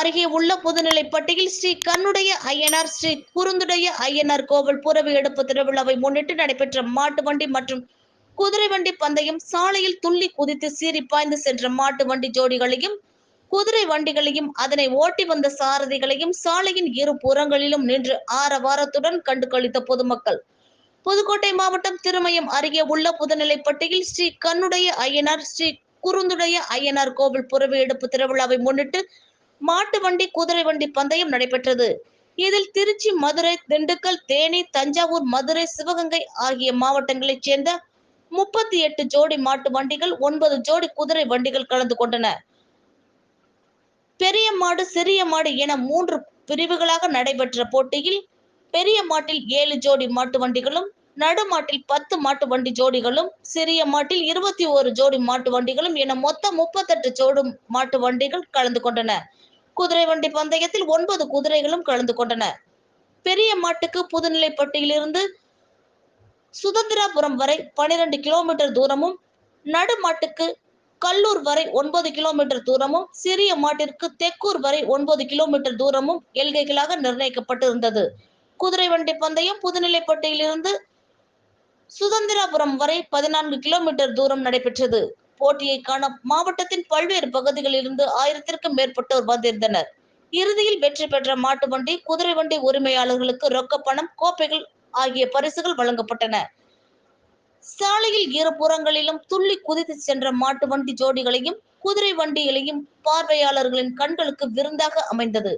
அருகே உள்ள புதுநிலைப்பட்டியில் ஸ்ரீ கண்ணுடைய ஐயனார் ஸ்ரீ குறுந்துடைய ஐயனார் கோவில் புறவி எடுப்பு திருவிழாவை முன்னிட்டு நடைபெற்ற மாட்டு வண்டி மற்றும் குதிரை வண்டி பந்தயம் சாலையில் துள்ளி குதித்து சீறி பாய்ந்து சென்ற மாட்டு வண்டி ஜோடிகளையும் குதிரை வண்டிகளையும் அதனை ஓட்டி வந்த சாரதிகளையும் சாலையின் இரு புறங்களிலும் நின்று ஆரவாரத்துடன் கண்டு கழித்த பொதுமக்கள். புதுக்கோட்டை மாவட்டம் திருமயம் அருகே உள்ள புதுநிலைப்பட்டியில் ஸ்ரீ கண்ணுடைய ஐயனார் ஸ்ரீ குறுந்துடைய ஐயனார் கோவில் புறவி எடுப்பு திருவிழாவை முன்னிட்டு மாட்டு வண்டி குதிரை வண்டி பந்தயம் நடைபெற்றது. இதில் திருச்சி மதுரை திண்டுக்கல் தேனி தஞ்சாவூர் மதுரை சிவகங்கை ஆகிய மாவட்டங்களைச் சேர்ந்த முப்பத்தி எட்டு ஜோடி மாட்டு வண்டிகள் ஒன்பது ஜோடி குதிரை வண்டிகள் கலந்து கொண்டன. பெரிய மாடு சிறிய மாடு என மூன்று பிரிவுகளாக நடைபெற்ற போட்டியில் பெரிய மாட்டில் ஏழு ஜோடி மாட்டு வண்டிகளும் நடுமாட்டில் பத்து மாட்டு வண்டி ஜோடிகளும் சிறிய மாட்டில் இருபத்தி ஒரு ஜோடி மாட்டு வண்டிகளும் என மொத்தம் முப்பத்தெட்டு ஜோடி மாட்டு வண்டிகள் கலந்து கொண்டன. குதிரை வண்டி பந்தயத்தில் ஒன்பது குதிரைகளும் கலந்து கொண்டன. பெரிய மாட்டுக்கு புதுநிலைப்பட்டியிலிருந்து சுதந்திராபுரம் வரை பனிரெண்டு கிலோமீட்டர் தூரமும் நடுமாட்டுக்கு கல்லூர் வரை ஒன்பது கிலோமீட்டர் தூரமும் சிறிய மாட்டிற்கு தெக்கூர் வரை ஒன்பது கிலோமீட்டர் தூரமும் எல்கைகளாக நிர்ணயிக்கப்பட்டிருந்தது. குதிரை வண்டி பந்தயம் புதுநிலைப்பட்டியிலிருந்து சுதந்திராபுரம் வரை பதினான்கு கிலோமீட்டர் தூரம் நடைபெற்றது. போட்டியை காண மாவட்டத்தின் பல்வேறு பகுதிகளிலிருந்து ஆயிரத்திற்கும் மேற்பட்டோர் வந்திருந்தனர். இறுதியில் வெற்றி பெற்ற மாட்டு வண்டி குதிரை வண்டி உரிமையாளர்களுக்கு ரொக்க பணம் கோப்பைகள் ஆகிய பரிசுகள் வழங்கப்பட்டன. சாலையில் இரு புறங்களிலும் துள்ளி குதித்து சென்ற மாட்டு வண்டி ஜோடிகளையும் குதிரை வண்டிகளையும் பார்வையாளர்களின் கண்களுக்கு விருந்தாக அமைந்தது.